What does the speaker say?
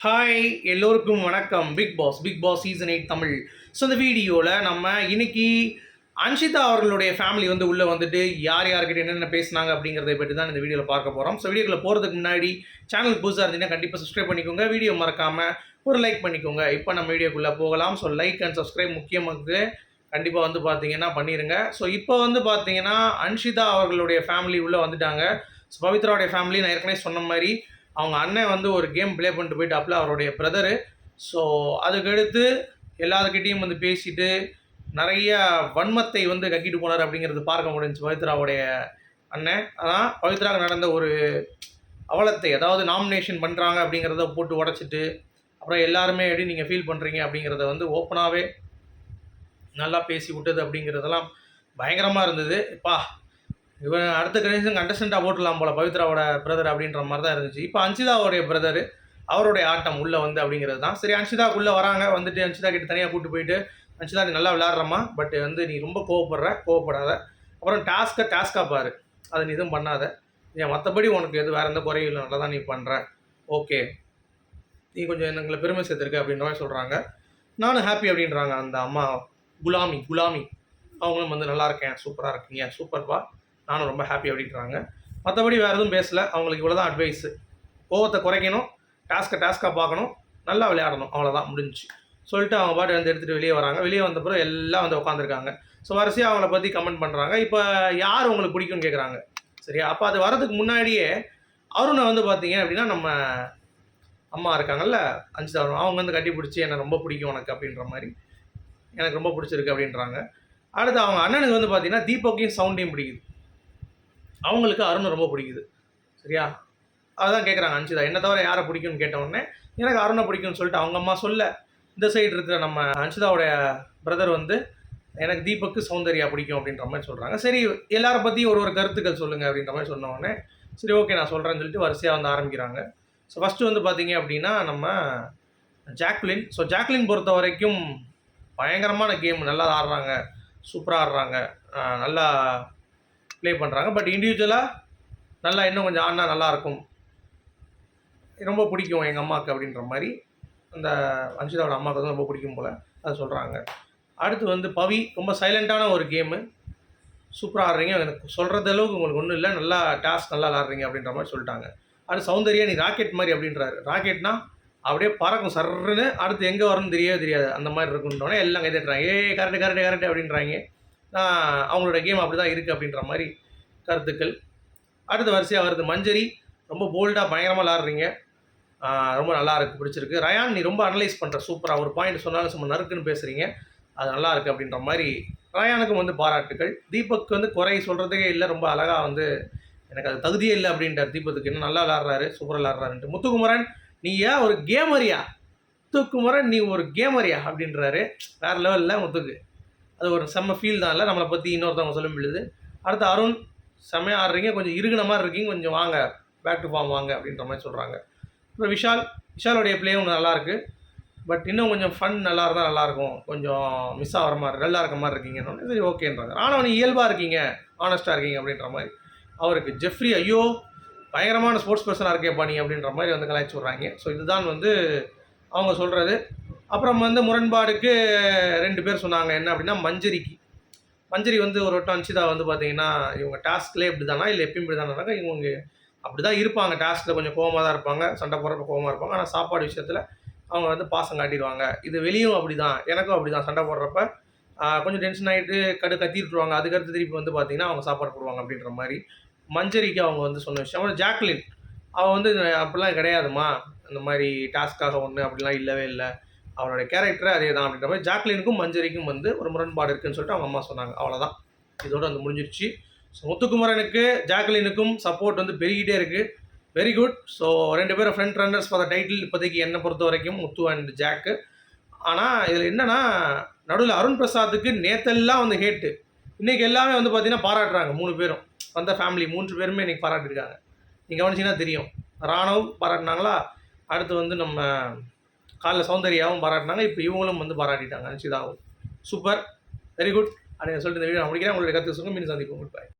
Hi எல்லோருக்கும் வணக்கம். Bigg Boss Bigg Boss season eight Tamil. So இந்த வீடியோவில் நம்ம இன்னைக்கு அன்ஷிதா அவர்களுடைய ஃபேமிலி வந்து உள்ளே வந்துட்டு யார் யார்கிட்ட என்னென்ன பேசினாங்க அப்படிங்கிறத பற்றி தான் இந்த வீடியோவில் பார்க்க போகிறோம் ஸோ வீடியோவில் போகிறதுக்கு முன்னாடி சேனல் புதுசாக இருந்தீங்கன்னா கண்டிப்பாக சப்ஸ்கிரைப் பண்ணிக்கோங்க. வீடியோ மறக்காமல் ஒரு லைக் பண்ணிக்கோங்க. இப்போ நம்ம வீடியோக்குள்ளே போகலாம். ஸோ லைக் அண்ட் சப்ஸ்கிரைப் முக்கியமாக கண்டிப்பாக வந்து பார்த்தீங்கன்னா பண்ணிடுங்க ஸோ இப்போ வந்து பார்த்தீங்கன்னா அன்ஷிதா அவர்களுடைய ஃபேமிலி உள்ளே வந்துட்டாங்க. ஸோ பவித்ராவுடைய ஃபேமிலி நான் ஏற்கனவே சொன்ன மாதிரி அவங்க அண்ணன் வந்து ஒரு கேம் ப்ளே பண்ணிட்டு போயிட்டாப்புல அவருடைய பிரதரு ஸோ அதுக்கடுத்து எல்லாருக்கிட்டேயும் வந்து பேசிட்டு நிறைய வன்மத்தை வந்து கக்கிட்டு போனார் அப்படிங்கிறது பார்க்க முடிஞ்சு பவித்ராவுடைய அண்ணன். ஆனால் பவித்ராவுக்கு நடந்த ஒரு அவலத்தை அதாவது நாமினேஷன் பண்ணுறாங்க அப்படிங்கிறத போட்டு உடச்சிட்டு அப்புறம் எல்லாருமே எப்படி நீங்கள் ஃபீல் பண்ணுறீங்க அப்படிங்கிறத வந்து ஓப்பனாகவே நல்லா பேசி விட்டது அப்படிங்கிறதெல்லாம் பயங்கரமாக இருந்தது. பா இவன் அடுத்த கணேசன் கண்டஸ்டண்ட்டாக போட்டலாம் போல பவித்ராவோட பிரதர் அப்படின்ற மாதிரி தான் இருந்துச்சு. இப்போ அன்சிதாவோடைய பிரதர் அவருடைய ஆட்டம் உள்ளே வந்து அப்படிங்கிறது தான். சரி அன்சிதாக்குள்ளே வராங்க. வந்துட்டு அன்சிதா கிட்ட தனியாக கூட்டு போயிட்டு அன்சிதா நீ நல்லா விளாட்றம்மா பட் வந்து நீ ரொம்ப கோவப்படுற கோவப்படாத. அப்புறம் டாஸ்க்கை டாஸ்க்காக பாரு. அதை நீ எதுவும் பண்ணாத. ஏன் மற்றபடி உனக்கு எது வேறு எந்த குறையும் இல்லை. நல்லா தான் நீ பண்ணுற ஓகே. நீ கொஞ்சம் எங்களை பெருமை சேர்த்துருக்க அப்படின்ற மாதிரி சொல்கிறாங்க நானும் ஹாப்பி அப்படின்றாங்க அந்த அம்மா. குலாமி குலாமி. அவங்களும் வந்து நல்லா இருக்கேன். சூப்பராக இருக்கீங்க. சூப்பர்ப்பா. நானும் ரொம்ப ஹாப்பி அப்படின்றாங்க. மற்றபடி வேறு எதுவும் பேசல. அவங்களுக்கு இவ்வளோ தான் அட்வைஸு கோவத்தை குறைக்கணும். டாஸ்க்கை டாஸ்க்காக பார்க்கணும். நல்லா விளையாடணும். அவ்வளோதான் முடிஞ்சுச்சு. சொல்லிட்டு அவங்க பாட்டு வந்து எடுத்துகிட்டு வெளியே வராங்க. வெளியே வந்த பிறகு எல்லாம் வந்து உட்காந்துருக்காங்க ஸோ வரிசையாக அவங்கள பற்றி கமெண்ட் பண்ணுறாங்க இப்போ யார் உங்களுக்கு பிடிக்கும்னு கேட்குறாங்க சரியா? அப்போ அது வரதுக்கு முன்னாடியே அருணை வந்து பார்த்தீங்க அப்படின்னா நம்ம அம்மா இருக்காங்கல்ல அஞ்சு தருணம் அவங்க வந்து கட்டி பிடிச்சி என்னை ரொம்ப பிடிக்கும் உனக்கு அப்படின்ற மாதிரி. எனக்கு ரொம்ப பிடிச்சிருக்கு அப்படின்றாங்க. அடுத்து அவங்க அண்ணனுக்கு வந்து பார்த்தீங்கன்னா தீபக்கையும் சவுண்டையும் பிடிக்குது. அவங்களுக்கு அருண் ரொம்ப பிடிக்குது. சரியா? அதான் கேட்குறாங்க அன்சிதா என்ன தவிர யாரை பிடிக்கும்னு கேட்ட உடனே எனக்கு அருணை பிடிக்கும்னு சொல்லிட்டு அவங்க அம்மா சொல்ல இந்த சைடு இருக்கிற நம்ம அன்சிதாவுடைய பிரதர் வந்து எனக்கு தீபக்கு சௌந்தர்யா பிடிக்கும் அப்படின்ற மாதிரி சொல்கிறாங்க சரி எல்லாரை பற்றியும் ஒரு ஒரு கருத்துக்கள் சொல்லுங்கள் அப்படின்ற மாதிரி சொன்ன உடனே சரி ஓகே நான் சொல்கிறேன்னு சொல்லிட்டு வரிசையாக வந்து ஆரம்பிக்கிறாங்க. ஸோ ஃபஸ்ட்டு வந்து பார்த்தீங்க அப்படின்னா நம்ம ஜாக்லின். ஸோ ஜாக்லின் பொறுத்த வரைக்கும் பயங்கரமான கேம் நல்லா ஆடுறாங்க. சூப்பராக ஆடுறாங்க. நல்லா ப்ளே பண்ணுறாங்க பட் இண்டிவிஜுவலாக நல்லா இன்னும் கொஞ்சம் ஆடினா நல்லாயிருக்கும் ரொம்ப பிடிக்கும் எங்கள் அம்மாவுக்கு அப்படின்ற மாதிரி. அந்த அன்ஷிதாவோட அம்மாவுக்கு வந்து ரொம்ப பிடிக்கும் போல் அதை சொல்கிறாங்க அடுத்து வந்து பவி ரொம்ப சைலண்ட்டான ஒரு கேமு சூப்பராக ஆடுறீங்க. எனக்கு சொல்கிறது அளவுக்கு உங்களுக்கு ஒன்றும் இல்லை. நல்லா டாஸ்க் நல்லா விளாட்றீங்க அப்படின்ற மாதிரி சொல்லிட்டாங்க. அடுத்து சௌந்தர்யா நீ ராக்கெட் மாதிரி அப்படின்றாரு. ராக்கெட்னா அப்படியே பறக்கும் சர்ன்னு அடுத்து எங்கே வரும்னு தெரியவே தெரியாது. அந்த மாதிரி இருக்குன்றோடனே எல்லாம் கைதட்டுறாங்க ஏ கரெக்டு கரெக்டு கரெக்டு அப்படின்றாங்க. அவங்களோட கேம் அப்படி தான் இருக்குது அப்படின்ற மாதிரி கருத்துக்கள். அடுத்த வரிசையாக வருது மஞ்சரி ரொம்ப போல்டாக பயங்கரமாக விளாட்றீங்க. ரொம்ப நல்லா இருக்குது பிடிச்சிருக்கு. ரயான் நீ ரொம்ப அனலைஸ் பண்ணுற சூப்பராக ஒரு பாயிண்ட் சொன்னாலும் சும்மா நறுக்குன்னு பேசுகிறீங்க அது நல்லா இருக்குது அப்படின்ற மாதிரி ரயானுக்கும் வந்து பாராட்டுகள் தீபக் வந்து குறை சொல்கிறதுக்கே இல்லை ரொம்ப அழகாக வந்து எனக்கு அது தகுதியே இல்லை அப்படின்றார். தீபத்துக்கு இன்னும் நல்லா விளாட்றாரு சூப்பராக விளாட்றாருன்ட்டு. முத்துக்குமரன் நீ ஏன் ஒரு கேமரியா முத்துக்குமரன் நீ ஒரு கேமரியா அப்படின்றாரு. வேறு லெவலில் முத்துக்கு. அது ஒரு செம்ம ஃபீல் தான். இல்லை நம்மளை பற்றி இன்னொருத்தவங்க சொல்ல முடியுது அடுத்து அருண் செம்மையாக ஆடுறீங்க கொஞ்சம் இருகின மாதிரி இருக்கீங்க கொஞ்சம் வாங்க பேக் டு ஃபார்ம் வாங்க அப்படின்ற மாதிரி சொல்கிறாங்க அப்புறம் விஷால் விஷாலோடைய பிளே ஒன்று நல்லாயிருக்கு பட் இன்னும் கொஞ்சம் ஃபன் நல்லா இருந்தால் நல்லாயிருக்கும் கொஞ்சம் மிஸ் ஆகிற மாதிரி நல்லா இருக்க மாதிரி இருக்கீங்கன்னு சரி ஓகேன்றாங்க ஆனால் நீ இயல்பாக இருக்கீங்க ஆனஸ்ட்டாக இருக்கீங்க அப்படின்ற மாதிரி. அவருக்கு ஜெஃப்ரி ஐயோ பயங்கரமான ஸ்போர்ட்ஸ் பர்சனாக இருக்கேப்பா நீ அப்படின்ற மாதிரி வந்து கலாய்ச்சி விட்றாங்க. ஸோ இதுதான் வந்து அவங்க சொல்கிறது அப்புறம் வந்து முரண்பாடுக்கு ரெண்டு பேர் சொன்னாங்க. என்ன அப்படின்னா மஞ்சரிக்கு. மஞ்சரி வந்து ஒரு வட்டம் அன்சிதா வந்து பார்த்தீங்கன்னா இவங்க டாஸ்க்லேயே இப்படி தானா இல்லை எப்பயும் இப்படி தானாக்கா இவங்க அப்படி தான் இருப்பாங்க. டாஸ்கில் கொஞ்சம் கோவமாக தான் இருப்பாங்க. சண்டை போடுறப்ப கோவமாக இருப்பாங்க. ஆனால் சாப்பாடு விஷயத்தில் அவங்க வந்து பாசம் காட்டிடுவாங்க. இது வெளியும் அப்படி தான் எனக்கும் அப்படி தான் சண்டை போடுறப்ப கொஞ்சம் டென்ஷன் ஆகிட்டு கடு கத்திட்டுருவாங்க. அதுக்கடுத்து திருப்பி வந்து பார்த்தீங்கன்னா அவங்க சாப்பாடு போடுவாங்க அப்படின்ற மாதிரி மஞ்சரிக்கு அவங்க வந்து சொன்ன விஷயம். அப்புறம் ஜாக்லின். அவள் வந்து அப்படிலாம் கிடையாதுமா அந்த மாதிரி டாஸ்க்காக ஒன்று அப்படிலாம் இல்லவே இல்லை. அவரோட கேரக்டரே அதே தான் அப்படின்ற மாதிரி ஜாக்லினுக்கும் மஞ்சரிக்கும் வந்து ஒரு முரண்பாடு இருக்குன்னு சொல்லிட்டு அவங்க அம்மா சொன்னாங்க. அவ்வளோதான் இதோட வந்து முடிஞ்சிருச்சு. ஸோ முத்துக்குமரனுக்கு ஜாக்லினுக்கும் சப்போர்ட் வந்து பெருகிட்டே இருக்குது வெரி குட் ஸோ ரெண்டு பேரும் front runners for the title இப்போதைக்கு என்னை பொறுத்த வரைக்கும் முத்து அண்ட் ஜாக்கு ஆனால் இதில் என்னன்னா நடுவில் அருண் பிரசாத்துக்கு நேத்தெல்லாம் வந்து ஹேட்டு இன்றைக்கி எல்லாமே வந்து பார்த்தீங்கன்னா பாராட்டுறாங்க மூணு பேரும். வந்த ஃபேமிலி மூன்று பேருமே இன்றைக்கி பாராட்டியிருக்காங்க நீங்கள் கவனிச்சிங்கன்னா தெரியும். ராணவ் பாராட்டினாங்களா? அடுத்து வந்து நம்ம காலைல சௌந்தர்யாவும் பாராட்டினாங்க. இப்போ இவங்களும் வந்து பாராட்டிட்டாங்க. அனுஷிதாவும். சூப்பர். வெரி குட் அப்படின்னு சொல்லிட்டு இந்த வீடியோ நான் முடிக்கிறேன். உங்களுடைய கருத்து சொல்லுங்கள் மீன் சந்திப்போம். பாய்